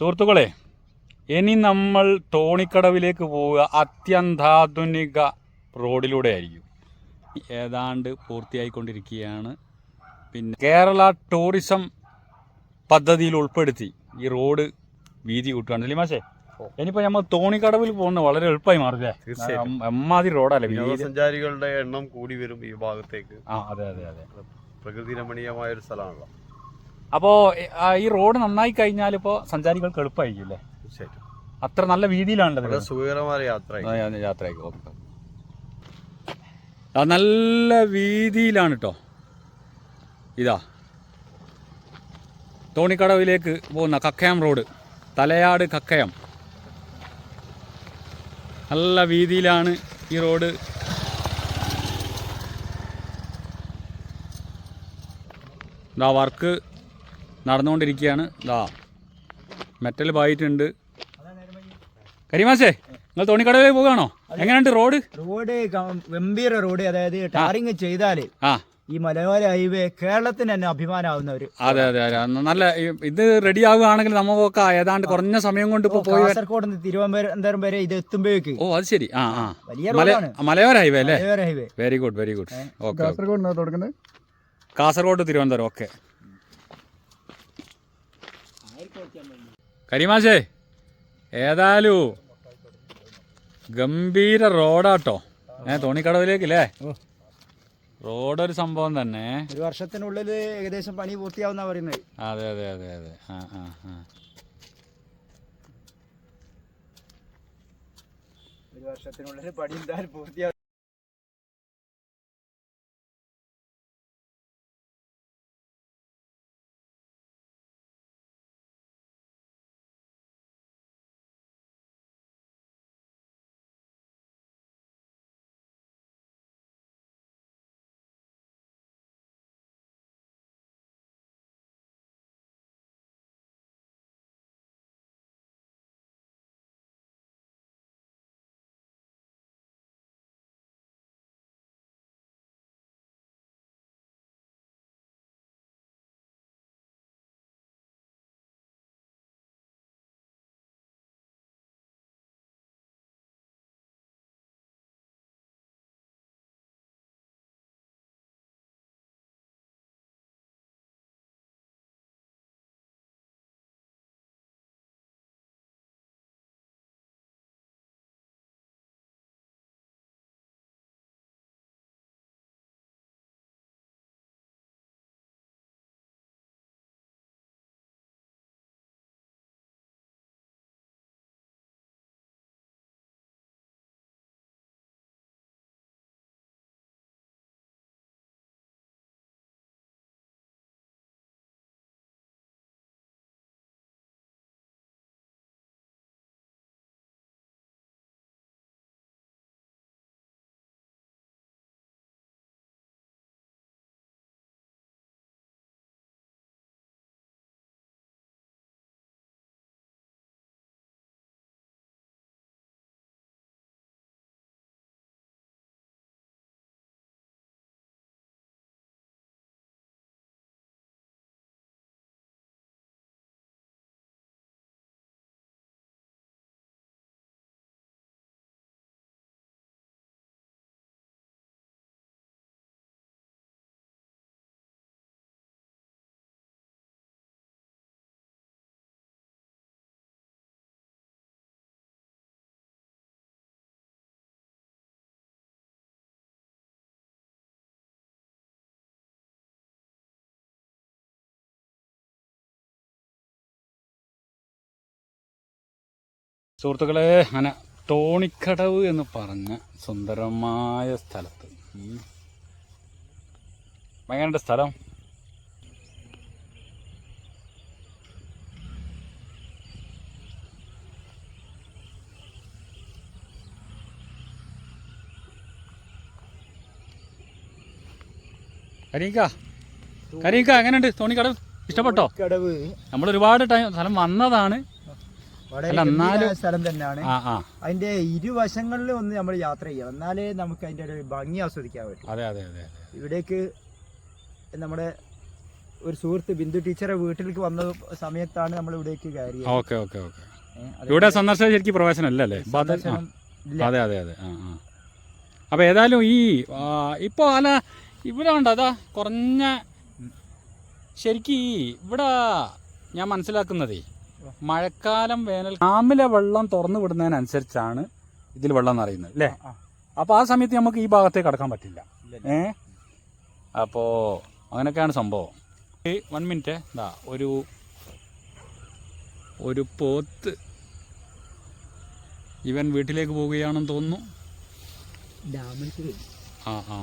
സുഹൃത്തുക്കളെ ഇനി നമ്മൾ തോണിക്കടവിലേക്ക് പോവുക അത്യന്താധുനിക റോഡിലൂടെ ആയിരിക്കും ഏതാണ്ട് പൂർത്തിയായിക്കൊണ്ടിരിക്കുകയാണ്. പിന്നെ കേരള ടൂറിസം പദ്ധതിയിൽ ഉൾപ്പെടുത്തി ഈ റോഡ് വീതി കൂട്ടുകയാണ്. ലിമാശേ ഇനിയിപ്പോൾ നമ്മൾ തോണിക്കടവിൽ പോകുന്നത് വളരെ എളുപ്പമായി മാറില്ലേ തീർച്ചയായും എമ്മാതിരി റോഡല്ലേ വിനോദസഞ്ചാരികളുടെ എണ്ണം കൂടി വരും ഈ ഭാഗത്തേക്ക്. ആ അതെ അതെ അതെ. പ്രകൃതി രമണീയമായ ഒരു സ്ഥലമാണല്ലോ. അപ്പോൾ ഈ റോഡ് നന്നായി കഴിഞ്ഞാൽ ഇപ്പോൾ സഞ്ചാരികൾക്ക് എളുപ്പമായിരിക്കും അല്ലേ? തീർച്ചയായിട്ടും. അത്ര നല്ല വീതിയിലാണല്ലോ നല്ല സുഖകരമായ യാത്ര യാത്രയ്ക്ക് ഓക്കെ നല്ല വീതിയിലാണ് കേട്ടോ ഇതാ. തോണിക്കടവിലേക്ക് പോകുന്ന കക്കയം റോഡ്. തലയാട് കക്കയം. നല്ല വീതിയിലാണ് ഈ റോഡ്. ഇതാ വർക്ക് നടന്നുകൊണ്ടിരിക്കുകയാണ്. ഇതാ മെറ്റൽ പായിട്ടുണ്ട്. കരിമാസേ നിങ്ങൾ തോണിക്കടവിലേക്ക് പോകുകയാണോ? എങ്ങനെയുണ്ട് റോഡ്? റോഡ് ഗംഭീര റോഡ് അതായത് ടാറിങ് ചെയ്താൽ ആ. ഈ മലയോര ഹൈവേ കേരളത്തിന് തന്നെ അഭിമാനാവുന്ന ഒരു അതെ അതെ. അതെ നല്ല ഇത് റെഡി ആവുകയാണെങ്കിൽ നമുക്കൊക്കെ ഏതാണ്ട് കുറഞ്ഞ സമയം കൊണ്ട് ഇപ്പോൾ പോയി. കാസർഗോഡ് നിന്ന് തിരുവനന്തപുരം വരെ ഇത് എത്തുമ്പോഴേക്ക്. ഓ അത് ശരി. ആ ആ. വലിയ റോഡാണ്. മലയോര ഹൈവേ അല്ലേ? മലയോര highway. Very good very good okay Kasaragod Kasaragod Thiruvananthapuram okay കരിമാശേ ഏതായാലും ഗംഭീര റോഡാട്ടോ. ഏ തോണിക്കടവിലേക്ക് അല്ലേ റോഡ് ഒരു സംഭവം തന്നെ. ഒരു വർഷത്തിനുള്ളിൽ ഏകദേശം പണി പൂർത്തിയാവുന്ന പറയുന്നത്. അതെ അതെ അതെ അതെ. ആ ആ ആ. ഒരു വർഷത്തിനുള്ളിൽ പണി എന്തായാലും പൂർത്തിയാവും. സുഹൃത്തുക്കളെ അങ്ങനെ തോണിക്കടവ് എന്ന് പറഞ്ഞ സുന്ദരമായ സ്ഥലത്ത്. എങ്ങനെയുണ്ട് സ്ഥലം. കരീക്ക കരീക്ക എങ്ങനെയുണ്ട് തോണിക്കടവ്? ഇഷ്ടപ്പെട്ടോ? കടവ് നമ്മൾ ഒരുപാട് ടൈം സ്ഥലം വന്നതാണ് വളരെ അല്ല, എന്നാലും- ഗംഭീരമായ സ്ഥലം തന്നെയാണ്. അതിന്റെ ഇരുവശങ്ങളിലും ഒന്ന് നമ്മൾ യാത്ര ചെയ്യണം എന്നാലേ നമുക്ക് അതിന്റെ ഒരു ഭംഗി ആസ്വദിക്കാൻ പറ്റും. അതെ അതെ അതെ ഇവിടേക്ക് നമ്മുടെ ഒരു സുഹൃത്ത് ബിന്ദു ടീച്ചറെ വീട്ടിലേക്ക് വന്ന സമയത്താണ് നമ്മൾ ഇവിടേക്ക് കയറിയത്. Okay okay okay. ഇവിടെ സന്ദർശനം ശരിക്കും പ്രവേശനം അല്ല? അല്ലേ ബാധ- ആ. സന്ദർശനം ഇല്ല. അതെ അതെ അതെ. ആ ആ. അപ്പോൾ ഏതായാലും ഈ ഇപ്പോൾ അല്ല ഇവിടെ ഉണ്ട് അതാ കുറഞ്ഞ ശരിക്കും ഇവിടെ ഞാൻ മനസ്സിലാക്കുന്നതേ മഴക്കാലം വേനൽ ഡാമിലെ വെള്ളം തുറന്നു വിടുന്നതിനനുസരിച്ചാണ് ഇതിൽ വെള്ളം നിറയുന്നത് അല്ലേ? അപ്പൊ അപ്പോൾ ആ സമയത്ത് നമുക്ക് ഈ ഭാഗത്തേക്ക് കടക്കാൻ പറ്റില്ല. ഏ? അപ്പോൾ അങ്ങനെയൊക്കെയാണ് സംഭവം. ഈ വൺ മിനിറ്റ് എന്താ ഒരു ഒരു പോത്ത് ഇവൻ വീട്ടിലേക്ക് പോവുകയാണെന്ന് തോന്നുന്നു. ഡാമിലേക്ക്. ആ ആ